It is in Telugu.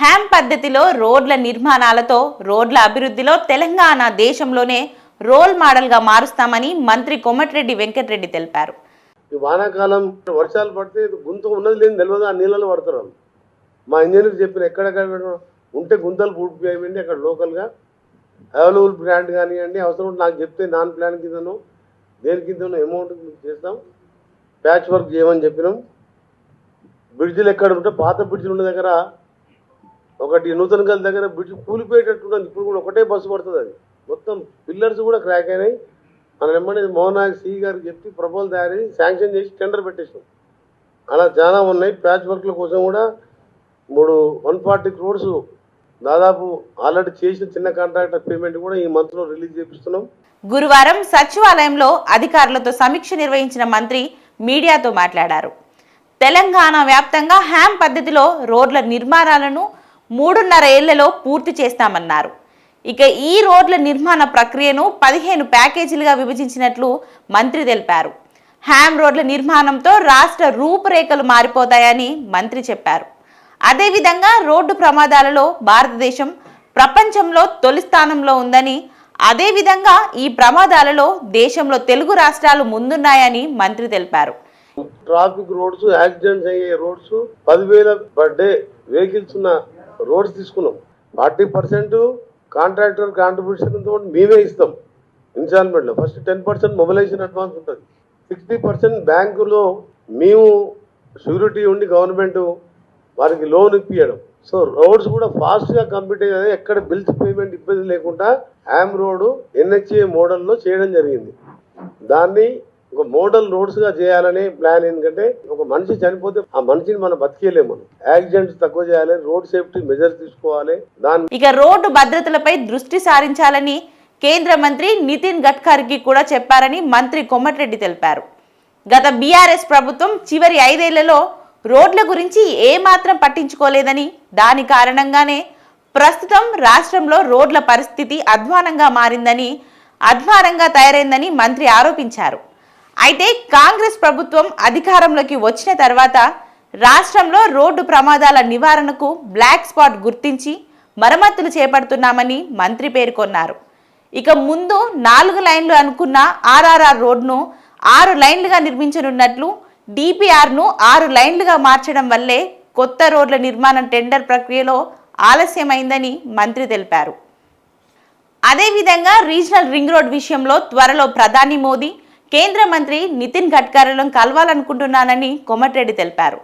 హ్యామ్ పద్ధతిలో రోడ్ల నిర్మాణాలతో రోడ్ల అభివృద్ధిలో తెలంగాణ దేశంలోనే రోల్ మోడల్గా మారుస్తామని మంత్రి కొమటిరెడ్డి వెంకటరెడ్డి తెలిపారు. వానాకాలం వర్షాలు పడితే గుంత ఉన్నది లేని తెలియదు ఆ నీళ్ళలో పడుతున్నాం మా ఇంజనీర్ చెప్పిన ఎక్కడెక్కడ ఉంటే గుంతలు పూడిపోయాయండి అక్కడ లోకల్గా. అవైలబుల్ ప్లాంట్ కానివ్వండి అవసరం ఉంటే నాకు చెప్తే నాన్ ప్లాన్ కిందను దేని కిందనో అమౌంట్ చేస్తాం. ప్యాచ్ వర్క్ చేయమని చెప్పినాం. బ్రిడ్జిలు ఎక్కడ ఉంటే పాత బ్రిడ్జిలు ఉన్న దగ్గర ఒకటి నూతన గల దగ్గర బ్రిడ్జ్ కూలిపోయేటట్టున్నది ఇప్పుడు కూడా ఒకటే బస్సు పడుతుంది అది. మొత్తం పిల్లర్స్ కూడా క్రాక్ అయినాయి. మనం ఎమ్మడి మోహనాగ్ సి గారికి చెప్పి ప్రపోజల్ తయారు శాంక్షన్ చేసి టెండర్ పెట్టేసాం అలా చాలా ఉన్నాయి. ప్యాచ్ వర్క్ల కోసం కూడా మూడు వన్ ఫార్టీ క్రోడ్స్ దాదాపు ఆల్రెడీ చేసిన చిన్న కాంట్రాక్టర్ పేమెంట్ కూడా ఈ మంత్లో రిలీజ్ చేపిస్తున్నాం. గురువారం సచివాలయంలో అధికారులతో సమీక్ష నిర్వహించిన మంత్రి మీడియాతో మాట్లాడారు. తెలంగాణ వ్యాప్తంగా హ్యామ్ పద్ధతిలో రోడ్ల నిర్మాణాలను మూడున్నర ఏళ్ళలో పూర్తి చేస్తామన్నారు. ఇక ఈ రోడ్ల నిర్మాణ ప్రక్రియను పదిహేను ప్యాకేజీలుగా విభజించినట్లు మంత్రి తెలిపారు. హ్యామ్ రోడ్ల నిర్మాణంతో రాష్ట్ర రూపురేఖలు మారిపోతాయని మంత్రి చెప్పారు. అదేవిధంగా రోడ్డు ప్రమాదాలలో భారతదేశం ప్రపంచంలో తొలి స్థానంలో ఉందని అదేవిధంగా ఈ ప్రమాదాలలో దేశంలో తెలుగు రాష్ట్రాలు ముందున్నాయని మంత్రి తెలిపారు. ట్రాఫిక్ రోడ్స్ యాక్సిడెంట్స్ అయ్యే రోడ్స్ పదివేల పర్ డే వెహికల్స్ ఉన్న రోడ్స్ తీసుకున్నాం. ఫార్టీ పర్సెంట్ కాంట్రాక్టర్ కాంట్రిబ్యూషన్తో మేమే ఇస్తాం. ఇన్స్టాల్మెంట్లో first ten percent mobilisation advance ఉంటుంది. సిక్స్టీ పర్సెంట్ బ్యాంకులో మేము షూరిటీ ఉండి గవర్నమెంట్ వారికి లోన్ ఇప్పించడం సో రోడ్స్ కూడా ఫాస్ట్గా కంప్లీట్ అయ్యేది ఎక్కడ బిల్స్ పేమెంట్ ఇబ్బంది లేకుండా యామ్ రోడ్ ఎన్హెచ్ఏ మోడల్లో చేయడం జరిగింది. దాన్ని ఒక మోడల్ రోడ్స్గా చేయాలనే ప్లాన్ ఎందుకంటే ఒక మనిషి చనిపోతే ఆ మనిషిని మనం బతికేయలేము. మనం యాక్సిడెంట్స్ తక్కువ చేయాలి రోడ్ సేఫ్టీ మెజర్స్ తీసుకోవాలి. దాని ఇక రోడ్డు భద్రతలపై దృష్టి సారించాలని కేంద్ర మంత్రి నితిన్ గడ్కరీకి కూడా చెప్పారని మంత్రి కొమ్మటిరెడ్డి తెలిపారు. గత బీఆర్ఎస్ ప్రభుత్వం చివరి ఐదేళ్ళలో రోడ్ల గురించి ఏమాత్రం పట్టించుకోలేదని దాని కారణంగానే ప్రస్తుతం రాష్ట్రంలో రోడ్ల పరిస్థితి అధ్వానంగా మారిందని అధ్వానంగా తయారైందని మంత్రి ఆరోపించారు. అయితే కాంగ్రెస్ ప్రభుత్వం అధికారంలోకి వచ్చిన తర్వాత రాష్ట్రంలో రోడ్డు ప్రమాదాల నివారణకు బ్లాక్ స్పాట్ గుర్తించి మరమ్మతులు చేపడుతున్నామని మంత్రి పేర్కొన్నారు. ఇక ముందు నాలుగు లైన్లు అనుకున్న ఆర్ఆర్ఆర్ రోడ్ను ఆరు లైన్లుగా నిర్మించనున్నట్లు డిపిఆర్ను ఆరు లైన్లుగా మార్చడం వల్లే కొత్త రోడ్ల నిర్మాణం టెండర్ ప్రక్రియలో ఆలస్యమైందని మంత్రి తెలిపారు. అదేవిధంగా రీజనల్ రింగ్ రోడ్ విషయంలో త్వరలో ప్రధాని మోదీ కేంద్ర మంత్రి నితిన్ గడ్కరీలను కలవాలనుకుంటున్నానని కోమటిరెడ్డి తెలిపారు.